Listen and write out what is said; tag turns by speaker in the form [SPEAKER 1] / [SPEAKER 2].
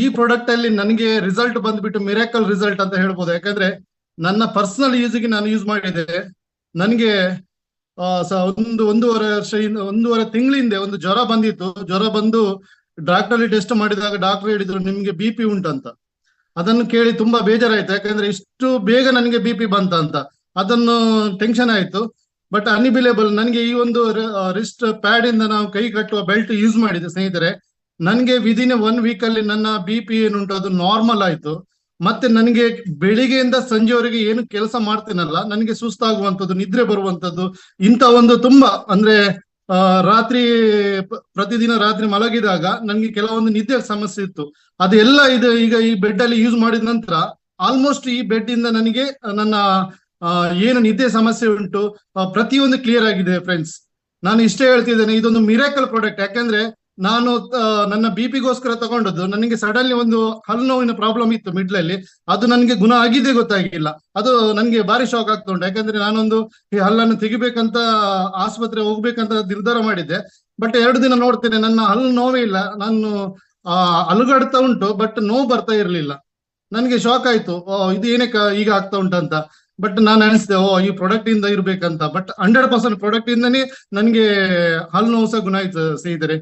[SPEAKER 1] ಈ ಪ್ರಾಡಕ್ಟ್ ಅಲ್ಲಿ ನನಗೆ ರಿಸಲ್ಟ್ ಬಂದ್ಬಿಟ್ಟು ಮಿರಾಕಲ್ ರಿಸಲ್ಟ್ ಅಂತ ಹೇಳ್ಬೋದು. ಯಾಕಂದ್ರೆ ನನ್ನ ಪರ್ಸನಲ್ ಯೂಸ್ಗೆ ನಾನು ಯೂಸ್ ಮಾಡಿದೆ. ನನಗೆ ಒಂದು, ಒಂದೂವರೆ ವರ್ಷ ಒಂದೂವರೆ ತಿಂಗಳಿಂದ ಒಂದು ಜ್ವರ ಬಂದಿತ್ತು. ಜ್ವರ ಬಂದು ಡಾಕ್ಟರ್ ಟೆಸ್ಟ್ ಮಾಡಿದಾಗ ಡಾಕ್ಟರ್ ಹೇಳಿದ್ರು, ನಿಮ್ಗೆ ಬಿ ಪಿ ಉಂಟಂತ ಅದನ್ನು ಕೇಳಿ ತುಂಬಾ ಬೇಜಾರಾಯ್ತು. ಯಾಕಂದ್ರೆ ಇಷ್ಟು ಬೇಗ ನನಗೆ ಬಿ ಪಿ ಬಂತ ಅಂತ. ಅದನ್ನು ಟೆನ್ಷನ್ ಆಯ್ತು. ಬಟ್ ಅನ್ಬಿಲೇಬಲ್ ನನಗೆ ಈ ಒಂದು ರಿಸ್ಟ್ ಪ್ಯಾಡ್ ಇಂದ ನಾವು ಕೈ ಕಟ್ಟುವ ಬೆಲ್ಟ್ ಯೂಸ್ ಮಾಡಿದೆ ಸ್ನೇಹಿತರೆ. ನನಗೆ ವಿದಿನ್ ಒನ್ ವೀಕ್ ಅಲ್ಲಿ ನನ್ನ ಬಿ ಪಿ ಏನುಂಟು, ಅದು ನಾರ್ಮಲ್ ಆಯ್ತು. ಮತ್ತೆ ನನಗೆ ಬೆಳಿಗ್ಗೆಯಿಂದ ಸಂಜೆವರೆಗೆ ಏನು ಕೆಲಸ ಮಾಡ್ತೇನಲ್ಲ, ನನಗೆ ಸುಸ್ತಾಗುವಂತದ್ದು ನಿದ್ರೆ ಬರುವಂತದ್ದು ಇಂಥ ಒಂದು ತುಂಬಾ, ಅಂದ್ರೆ ರಾತ್ರಿ, ಪ್ರತಿದಿನ ರಾತ್ರಿ ಮಲಗಿದಾಗ ನನಗೆ ಕೆಲವೊಂದು ನಿದ್ದೆ ಸಮಸ್ಯೆ ಇತ್ತು. ಅದೆಲ್ಲ ಇದು ಈಗ ಈ ಬೆಡ್ ಅಲ್ಲಿ ಯೂಸ್ ಮಾಡಿದ ನಂತರ ಆಲ್ಮೋಸ್ಟ್ ಈ ಬೆಡ್ ಇಂದ ನನಗೆ ನನ್ನ ಏನು ನಿದ್ದೆ ಸಮಸ್ಯೆ ಉಂಟು ಪ್ರತಿಯೊಂದು ಕ್ಲಿಯರ್ ಆಗಿದೆ ಫ್ರೆಂಡ್ಸ್ ನಾನು ಇಷ್ಟೇ ಹೇಳ್ತಿದ್ದೇನೆ, ಇದೊಂದು ಮಿರಾಕಲ್ ಪ್ರಾಡಕ್ಟ್ ಯಾಕಂದ್ರೆ ನಾನು ನನ್ನ ಬಿ ಪಿಗೋಸ್ಕರ ತಗೊಂಡದ್ದು. ನನಗೆ ಸಡನ್ಲಿ ಒಂದು ಹಲ್ ನೋವಿನ ಪ್ರಾಬ್ಲಮ್ ಇತ್ತು ಮಿಡ್ಲಲ್ಲಿ ಅದು ನನಗೆ ಗುಣ ಆಗಿದೆ ಗೊತ್ತಾಗಿಲ್ಲ. ಅದು ನನಗೆ ಭಾರಿ ಶಾಕ್ ಆಗ್ತಾ ಉಂಟು. ಯಾಕಂದ್ರೆ ನಾನೊಂದು ಈ ಹಲ್ಲನ್ನು ತೆಗಿಬೇಕಂತ, ಆಸ್ಪತ್ರೆ ಹೋಗ್ಬೇಕಂತ ನಿರ್ಧಾರ ಮಾಡಿದ್ದೆ. ಬಟ್ ಎರಡು ದಿನ ನೋಡ್ತೇನೆ, ನನ್ನ ಹಲ್ಲು ನೋವೇ ಇಲ್ಲ. ನಾನು ಅಲುಗಾಡ್ತಾ ಉಂಟು ಬಟ್ ನೋವು ಬರ್ತಾ ಇರಲಿಲ್ಲ. ನನಗೆ ಶಾಕ್ ಆಯ್ತು. ಇದು ಏನಕ್ಕೆ ಈಗ ಆಗ್ತಾ ಉಂಟಂತ ಬಟ್ ನಾನು ಅನಿಸ್ದೆ, ಓ, ಈ ಪ್ರಾಡಕ್ಟ್ ಇಂದ ಇರ್ಬೇಕಂತ. ಬಟ್ ಹಂಡ್ರೆಡ್ ಪರ್ಸೆಂಟ್ ಪ್ರಾಡಕ್ಟ್ ಇಂದನೇ ನನಗೆ ಹಲ್ಲು ನೋವು ಸಹ ಗುಣ ಆಯ್ತು ಸ್ನೇಹಿತರೆ